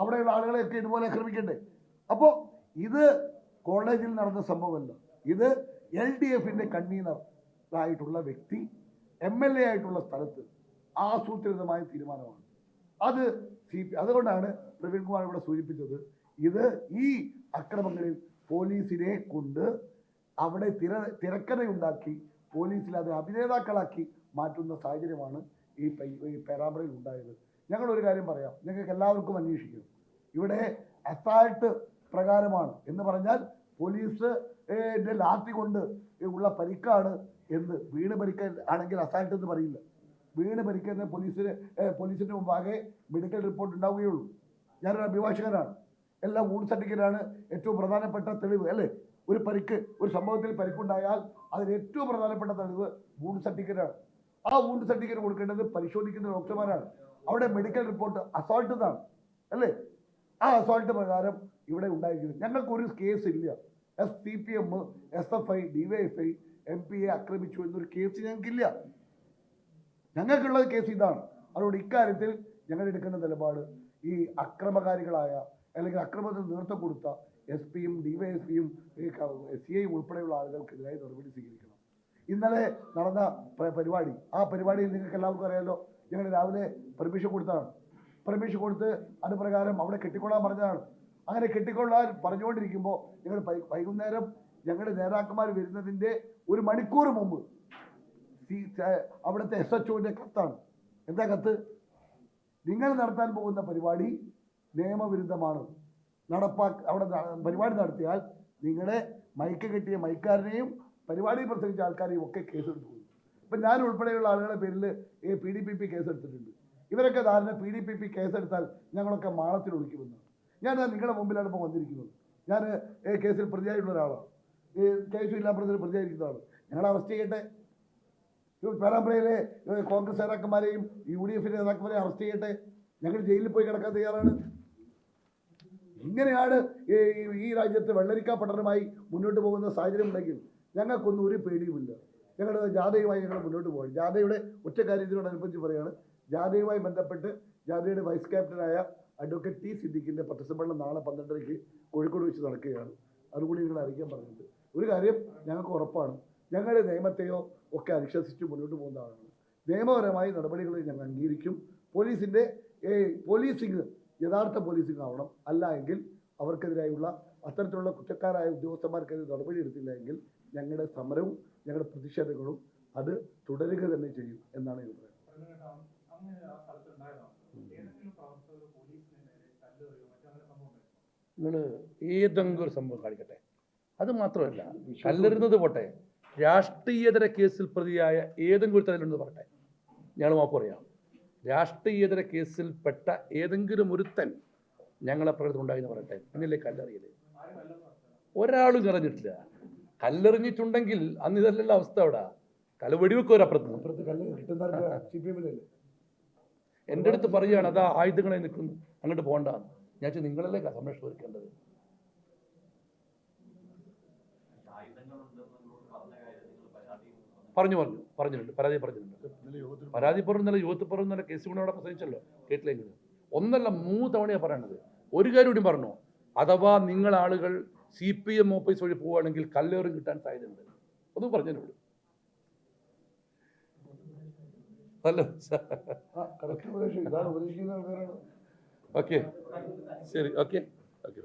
അവിടെയുള്ള ആളുകളെയൊക്കെ ഇതുപോലെ ആക്രമിക്കണ്ടേ? അപ്പോൾ ഇത് കോളേജിൽ നടന്ന സംഭവമല്ല. ഇത് എൽ ഡി എഫിന്റെ കൺവീനർ ആയിട്ടുള്ള വ്യക്തി എം എൽ എ ആയിട്ടുള്ള സ്ഥലത്ത് ആസൂത്രിതമായ തീരുമാനമാണ്. അത് സി പി അതുകൊണ്ടാണ് പ്രവീൺ കുമാർ ഇവിടെ സൂചിപ്പിച്ചത്. ഇത് ഈ അക്രമങ്ങളിൽ പോലീസിനെ കൊണ്ട് അവിടെ തിര തിരക്കഥയുണ്ടാക്കി പോലീസിൽ അത് അഭിനേതാക്കളാക്കി മാറ്റുന്ന സാഹചര്യമാണ് ഈ ഈ പേരാമ്പ്രയിൽ ഉണ്ടായത്. ഞങ്ങൾ ഒരു കാര്യം പറയാം. നിങ്ങൾക്ക് എല്ലാവർക്കും അന്വേഷിക്കും. ഇവിടെ അസാൾട്ട് പ്രകാരമാണ്. എന്ന് പറഞ്ഞാൽ പോലീസ് ലാത്തി കൊണ്ട് ഉള്ള പരിക്കാണ് എന്ന് വീണ് പരിക്ക ആണെങ്കിൽ അസാൾട്ട് എന്ന് പറയില്ല. വീണ് പരിക്കുന്ന പോലീസിന് പോലീസിന്റെ മുമ്പാകെ മെഡിക്കൽ റിപ്പോർട്ട് ഉണ്ടാവുകയുള്ളൂ. ഞാനൊരു അഭിഭാഷകനാണ്. എല്ലാം ഊൺ സർട്ടിഫിക്കറ്റാണ് ഏറ്റവും പ്രധാനപ്പെട്ട തെളിവ് അല്ലേ? ഒരു പരിക്ക് ഒരു സംഭവത്തിൽ പരിക്കുണ്ടായാൽ അതിന് ഏറ്റവും പ്രധാനപ്പെട്ട തെളിവ് ഊൺ സർട്ടിഫിക്കറ്റാണ് ആ വൂണ്ട് സർട്ടിഫിക്കറ്റ് കൊടുക്കേണ്ടത് പരിശോധിക്കുന്ന ഡോക്ടർമാരാണ്. അവിടെ മെഡിക്കൽ റിപ്പോർട്ട് അസോൾട്ട് എന്നാണ് അല്ലേ? ആ അസോൾട്ട് പ്രകാരം ഇവിടെ ഉണ്ടായിരിക്കുന്നത് ഞങ്ങൾക്ക് ഒരു കേസ് ഇല്ല S C P M S F I D Y F I M P A ആക്രമിച്ചു എന്നൊരു കേസ് ഞങ്ങൾക്കില്ല. ഞങ്ങൾക്കുള്ള കേസ് ഇതാണ്. അതുകൊണ്ട് ഇക്കാര്യത്തിൽ ഞങ്ങൾ എടുക്കുന്ന നിലപാട് ഈ അക്രമകാരികളായ അല്ലെങ്കിൽ അക്രമത്തിന് നേതൃത്വം കൊടുത്ത എസ് പിയും ഡിവൈഎസ്പിയും സി ഐ ഉൾപ്പെടെയുള്ള ആളുകൾക്കെതിരായി നടപടി സ്വീകരിക്കണം. ഇന്നലെ നടന്ന പരിപാടി. ആ പരിപാടിയിൽ നിങ്ങൾക്ക് എല്ലാവർക്കും അറിയാലോ ഞങ്ങൾ രാവിലെ പെർമിഷൻ കൊടുത്തതാണ്. പെർമിഷൻ കൊടുത്ത് അത് പ്രകാരം അവിടെ കെട്ടിക്കൊള്ളാൻ പറഞ്ഞതാണ്. അങ്ങനെ കെട്ടിക്കൊള്ളാൻ പറഞ്ഞുകൊണ്ടിരിക്കുമ്പോൾ ഞങ്ങൾ വൈകുന്നേരം ഞങ്ങളുടെ നേതാക്കന്മാർ വരുന്നതിന്റെ ഒരു മണിക്കൂർ മുമ്പ് അവിടുത്തെ എസ് എച്ച് ഒന്റെ കത്താണ്. എന്താ കത്ത്? നിങ്ങൾ നടത്താൻ പോകുന്ന പരിപാടി നിയമവിരുദ്ധമാണ്. നടപ്പാ അവിടെ പരിപാടി നടത്തിയാൽ നിങ്ങളെ മയക്ക് കെട്ടിയ മൈക്കാരനെയും പരിപാടി പ്രസംഗിച്ച ആൾക്കാരെയും ഒക്കെ കേസെടുത്തു പോയി ഇപ്പം ഞാൻ ഉൾപ്പെടെയുള്ള ആളുകളുടെ പേരിൽ ഈ പി ഡി പി പി കേസെടുത്തിട്ടുണ്ട്. ഇവരൊക്കെ ധാരണ പി ഡി പി പി കേസെടുത്താൽ ഞങ്ങളൊക്കെ മാളത്തിൽ ഒളിക്കുമെന്ന്. ഞാൻ നിങ്ങളുടെ മുമ്പിലാണ് ഇപ്പോൾ വന്നിരിക്കുന്നത്. ഞാൻ ഈ കേസിൽ പ്രതിയായിട്ടുള്ള ഒരാളാണ്. ഈ കേസ് ഇല്ലാപ്പുറത്തിൽ പ്രതിയായിരിക്കുന്നതാണ് ഞങ്ങളെ അറസ്റ്റ് ചെയ്യട്ടെ. പേരാമ്പ്രയിലെ കോൺഗ്രസ് നേതാക്കന്മാരെയും യു ഡി എഫിന്റെ നേതാക്കന്മാരെയും അറസ്റ്റ് ചെയ്യട്ടെ. ഞങ്ങൾ ജയിലിൽ പോയി കിടക്കാൻ തയ്യാറാണ്. ഇങ്ങനെയാണ് ഈ രാജ്യത്ത് വെള്ളരിക്ക പഠനമായി മുന്നോട്ട് പോകുന്ന സാഹചര്യം ഉണ്ടെങ്കിൽ ഞങ്ങൾക്കൊന്നും ഒരു പേടിയുമില്ല. ഞങ്ങളുടെ ജാഥയുമായി ഞങ്ങൾ മുന്നോട്ട് പോകും ജാഥയുടെ ഒറ്റ കാര്യത്തിനോടനുബന്ധിച്ച് പറയുകയാണ് ജാഥയുമായി ബന്ധപ്പെട്ട് ജാഥയുടെ വൈസ് ക്യാപ്റ്റനായ അഡ്വക്കേറ്റ് ടി സിദ്ദിഖിന്റെ പത്രസമ്മേളനം നാളെ പന്ത്രണ്ടരയ്ക്ക് കോഴിക്കോട് വെച്ച് നടക്കുകയാണ്. അതുകൂടി നിങ്ങൾ അറിയിക്കാൻ പറഞ്ഞിട്ടുണ്ട്. ഒരു കാര്യം ഞങ്ങൾക്ക് ഉറപ്പാണ് ഞങ്ങളുടെ നിയമത്തെയോ ഒക്കെ അനുശാസിച്ച് മുന്നോട്ട് പോകുന്ന ആളാണ്. നിയമപരമായി നടപടികൾ ഞങ്ങൾ അംഗീകരിക്കും. പോലീസിന്റെ പോലീസിങ് യഥാർത്ഥ പോലീസിങ് ആവണം. അല്ല എങ്കിൽ അവർക്കെതിരായുള്ള അത്തരത്തിലുള്ള കുറ്റക്കാരായ ഉദ്യോഗസ്ഥന്മാർക്കെതിരെ നടപടി എടുത്തില്ല എങ്കിൽ ഞങ്ങളുടെ സമരവും ഞങ്ങളുടെ പ്രതിഷേധങ്ങളും അത് തുടരുക തന്നെ ചെയ്യും എന്നാണ് ഞാൻ പറയുന്നത്. നിങ്ങൾ ഏതെങ്കിലും ഒരു സംഭവം കാണിക്കട്ടെ. അത് മാത്രമല്ല കല്ലെറുന്നത് പോട്ടെ രാഷ്ട്രീയതര കേസിൽ പ്രതിയായ ഏതെങ്കിലും ഒരു തലയിലുണ്ടെന്ന് പറട്ടെ ഞങ്ങൾ മാപ്പ് പറയാം. രാഷ്ട്രീയതര കേസിൽപ്പെട്ട ഏതെങ്കിലും ഒരുത്തൻ ഞങ്ങളെ പ്രകൃതി ഉണ്ടായെന്ന് പറയട്ടെ. പിന്നിലേക്ക് കല്ലെറിയത് ഒരാളും കറഞ്ഞിട്ടില്ല കല്ലെറിഞ്ഞിട്ടുണ്ടെങ്കിൽ അന്ന് ഇതല്ലല്ലോ അവസ്ഥ അവിടെ. കല വെടിവെക്കും ഒരപ്പുറത്ത് എന്റെ അടുത്ത് പറയുകയാണ് അതാ ആയുധങ്ങളെ നിൽക്കുന്നു. അങ്ങോട്ട് പോകണ്ട. ഞാൻ നിങ്ങളല്ലേ സംരക്ഷണം ഒരുക്കേണ്ടത്? പറഞ്ഞു പറഞ്ഞു. പറഞ്ഞിട്ടുണ്ട്. പരാതി പറഞ്ഞിട്ടുണ്ട്. പരാതി പറഞ്ഞു പരാതി യുവത്ത് പറഞ്ഞു നല്ല കേസ് കൂടെ അവിടെ പ്രസംഗിച്ചല്ലോ കേട്ടില്ലെങ്കിൽ ഒന്നല്ല മൂന്ന് തവണയാണ് പറയണത്. ഒരു കാര്യം കൂടി പറഞ്ഞു. അഥവാ നിങ്ങൾ ആളുകൾ സി പി എം ഓഫീസ് വഴി പോവുകയാണെങ്കിൽ കല്ലേറും കിട്ടാൻ സാധ്യതയുണ്ട്. ഇതാണ് ഉപദേശിക്കുന്ന ആൾക്കാരാണ്. ഓക്കെ. ശരി ഓക്കെ. ഓക്കെ